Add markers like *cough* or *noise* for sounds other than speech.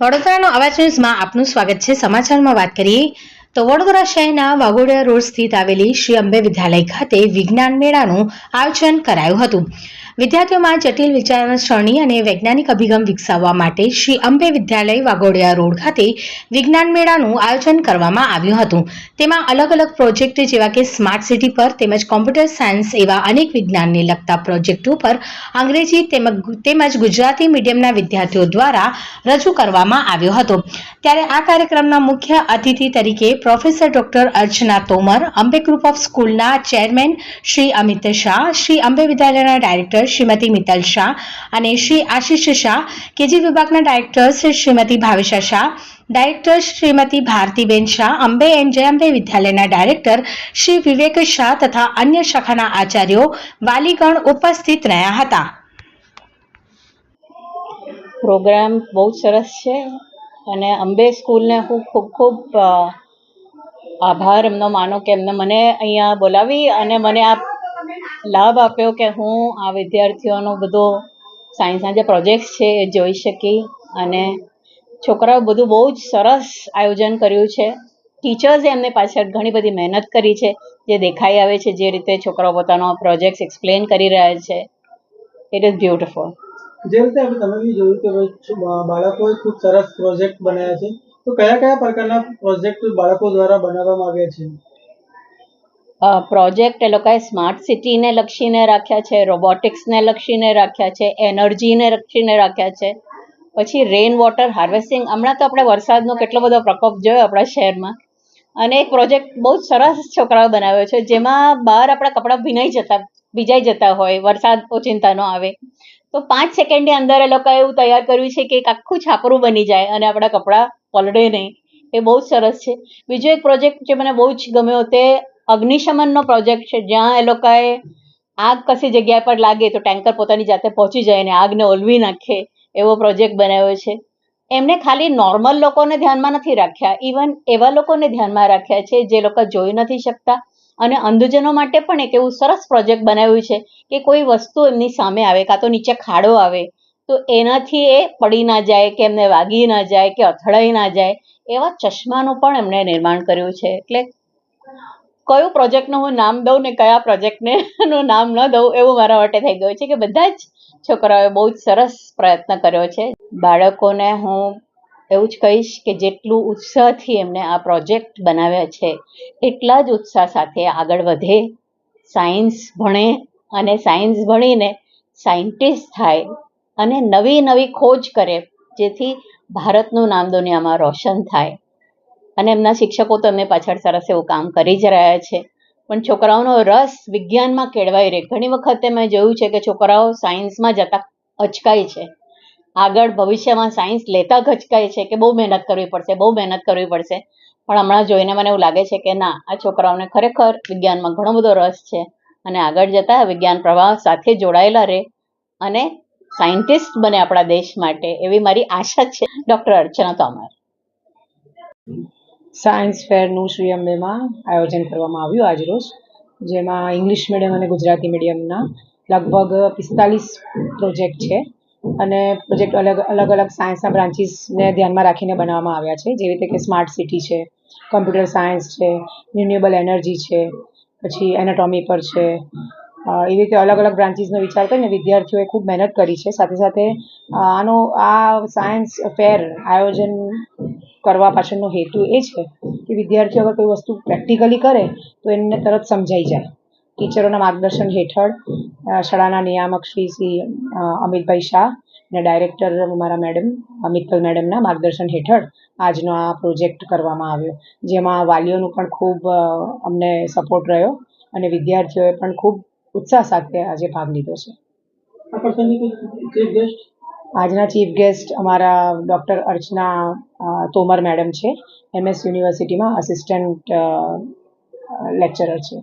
વડોદરાનો અવાજ ન્યૂઝમાં આપનું સ્વાગત છે. સમાચારમાં વાત કરીએ તો વડોદરા શહેરના વાઘોડિયા રોડ સ્થિત આવેલી શ્રી અંબે વિદ્યાલય ખાતે વિજ્ઞાન મેળાનું આયોજન કરાયું હતું. વિદ્યાર્થીઓમાં જટિલ વિચારસરણી અને વૈજ્ઞાનિક અભિગમ વિકસાવવા માટે શ્રી અંબે વિદ્યાલય વાઘોડિયા રોડ ખાતે વિજ્ઞાન મેળાનું આયોજન કરવામાં આવ્યું હતું. તેમાં અલગ અલગ પ્રોજેક્ટ જેવા કે સ્માર્ટ સિટી પર તેમજ કોમ્પ્યુટર સાયન્સ એવા અનેક વિજ્ઞાનને લગતા પ્રોજેક્ટો પર અંગ્રેજી તેમજ ગુજરાતી મીડિયમના વિદ્યાર્થીઓ દ્વારા રજૂ કરવામાં આવ્યો હતો. ત્યારે આ કાર્યક્રમના મુખ્ય અતિથિ તરીકે professor doctor Archana Tomar, Ambe group of સ્કૂલના ચેરમેન શ્રી અમિત શાહ, શ્રી અંબે વિદ્યાલયના ડાયરેક્ટર શ્રીમતી મિત્તલ શાહ અને શ્રી આશિષ શાહ, કેજી વિભાગના director Shrimati Bhavisha Shah, director Shrimati Bhartiben Shah, Ambe and Jayambe વિદ્યાલયના ડાયરેક્ટર શ્રી વિવેક શાહ તથા અન્ય શાખાના આચાર્યો વાલીગણ ઉપસ્થિત રહ્યા હતા. પ્રોગ્રામ બહુ સરસ છે અને અંબે સ્કૂલને હું ખૂબ ખૂબ આભાર એમનો માનો કે એમને મને અહીંયા બોલાવી અને મને આ લાભ આપ્યો કે હું આ વિદ્યાર્થીઓનો બધો સાયન્સના જે પ્રોજેક્ટ્સ છે એ જોઈ શકી અને છોકરાઓ બધું બહુ જ સરસ આયોજન કર્યું છે. ટીચર્સે એમને પાછળ ઘણી બધી મહેનત કરી છે, જે દેખાઈ આવે છે, જે રીતે છોકરાઓ પોતાનો પ્રોજેક્ટ એક્સપ્લેન કરી રહ્યા છે. ઇટ ઇઝ બ્યુટિફુલ જે રીતે તમે બી જોયું કે બાળકોએ ખૂબ સરસ પ્રોજેક્ટ બનાવ્યા છે, તો કયા કયા પ્રકારના પ્રોજેક્ટ બાળકો દ્વારા બનાવવામાં આવ્યા છે? પ્રોજેક્ટ એ લોકોએ સ્માર્ટ સિટીને લક્ષીને રાખ્યા છે, રોબોટિક્સને લક્ષીને રાખ્યા છે, એનર્જીને લક્ષીને રાખ્યા છે. પછી રેન વોટર હાર્વેસ્ટિંગ હમણાં તો આપણે વરસાદનો કેટલો બધો પ્રકોપ જોયો આપણા શહેરમાં. અને એક પ્રોજેક્ટ બહુ જ સરસ છોકરાઓ બનાવ્યો છે, જેમાં બહાર આપણા કપડાં ભીનાઈ જતા, ભીજાઈ જતા હોય, વરસાદ ઓચિંતા ન આવે. તો પાંચ સેકન્ડની અંદર એ લોકોએ એવું તૈયાર કર્યું છે કે એક આખું છાપરું બની જાય અને આપણા કપડાં પલળે નહીં. એ બહુ જ સરસ છે. બીજો એક પ્રોજેક્ટ જે મને બહુ જ ગમ્યો તે અગ્નિશમનનો પ્રોજેક્ટ છે, જ્યાં એ લોકોએ આગ કશી જગ્યા પર લાગે તો ટેન્કર પોતાની જાતે પહોંચી જાય અને આગને ઓલવી નાખે એવો પ્રોજેક્ટ બનાવ્યો છે. એમને ખાલી નોર્મલ લોકોને ધ્યાનમાં નથી રાખ્યા, ઇવન એવા લોકોને ધ્યાનમાં રાખ્યા છે જે લોકો જોઈ નથી શકતા. અને અંધજનો માટે પણ એક એવું સરસ પ્રોજેક્ટ બનાવ્યું છે કે કોઈ વસ્તુ એમની સામે આવે, કાં તો નીચે ખાડો આવે, તો એનાથી એ પડી ના જાય કે એમને વાગી ના જાય કે અથડાઈ ના જાય એવા ચશ્માનું પણ એમણે નિર્માણ કર્યું છે. એટલે કયું પ્રોજેક્ટનું હું નામ દઉં ને કયા પ્રોજેક્ટને *laughs* નું નામ ન દઉં એવું મારા માટે થઈ ગયું છે કે બધા જ છોકરાઓએ બહુ જ સરસ પ્રયત્ન કર્યો છે. બાળકોને હું એવું જ કહીશ કે જેટલું ઉત્સાહથી એમને આ પ્રોજેક્ટ બનાવ્યા છે, એટલા જ ઉત્સાહ સાથે આગળ વધે સાયન્સ ભણે અને સાયન્સ ભણીને સાયન્ટિસ્ટ થાય અને નવી નવી ખોજ કરે, જેથી ભારતનું નામ દુનિયામાં રોશન થાય. અને એમના શિક્ષકો તો એમને પાછળ સરસ એવું કામ કરી જ રહ્યા છે. પણ છોકરાઓનો રસ વિજ્ઞાનમાં કેળવાઈ રહે. ઘણી વખતે મેં જોયું છે કે છોકરાઓ સાયન્સમાં જતા અચકાય છે. આગળ ભવિષ્યમાં સાયન્સ લેતા ગચકાય છે કે બહુ મહેનત કરવી પડશે, બહુ મહેનત કરવી પડશે. પણ હમણાં જોઈને મને એવું લાગે છે કે ના, આ છોકરાઓને ખરેખર વિજ્ઞાનમાં ઘણો બધો રસ છે અને આગળ જતા વિજ્ઞાન પ્રવાહ સાથે જોડાયેલા રહે અને સાયન્ટિસ્ટ બને આપણા દેશ માટે એવી મારી આશા છે. ડૉક્ટર અર્ચના તોમર. સાયન્સ ફેરનું શ્રી અંબેમાં આયોજન કરવામાં આવ્યું આજરોજ જેમાં ઇંગ્લિશ મીડિયમ અને ગુજરાતી મીડિયમના લગભગ પિસ્તાલીસ પ્રોજેક્ટ છે. અને પ્રોજેક્ટ અલગ અલગ અલગ સાયન્સના બ્રાન્ચીસને ધ્યાનમાં રાખીને બનાવવામાં આવ્યા છે. જેવી રીતે કે સ્માર્ટ સિટી છે કમ્પ્યુટર સાયન્સ છે રિન્યુએબલ એનર્જી છે, પછી એનાટોમી પર છે. એવી રીતે અલગ અલગ બ્રાન્ચીસનો વિચાર કરીને વિદ્યાર્થીઓએ ખૂબ મહેનત કરી છે. સાથે સાથે આનો, આ સાયન્સ ફેર આયોજન કરવા પાછળનો હેતુ એ છે કે વિદ્યાર્થીઓ અગર કોઈ વસ્તુ પ્રેક્ટિકલી કરે, તો એમને તરત સમજાઈ જાય. ટીચરોના માર્ગદર્શન હેઠળ શાળાના નિયામક શ્રી શ્રી અમિતભાઈ શાહ અને ડાયરેક્ટર મારા મેડમ મિત્તલ મેડમના માર્ગદર્શન હેઠળ આજનો આ પ્રોજેક્ટ કરવામાં આવ્યો. જેમાં વાલીઓનું પણ ખૂબ અમને સપોર્ટ રહ્યો અને વિદ્યાર્થીઓએ પણ ખૂબ ઉત્સાહ સાથે આજે ભાગ લીધો છે. આ પ્રસંગે આજના ચીફ ગેસ્ટ અમારા ડૉક્ટર અર્ચના તોમર મેડમ છે. એમએસ યુનિવર્સિટીમાં અસિસ્ટન્ટ લેક્ચરર છે.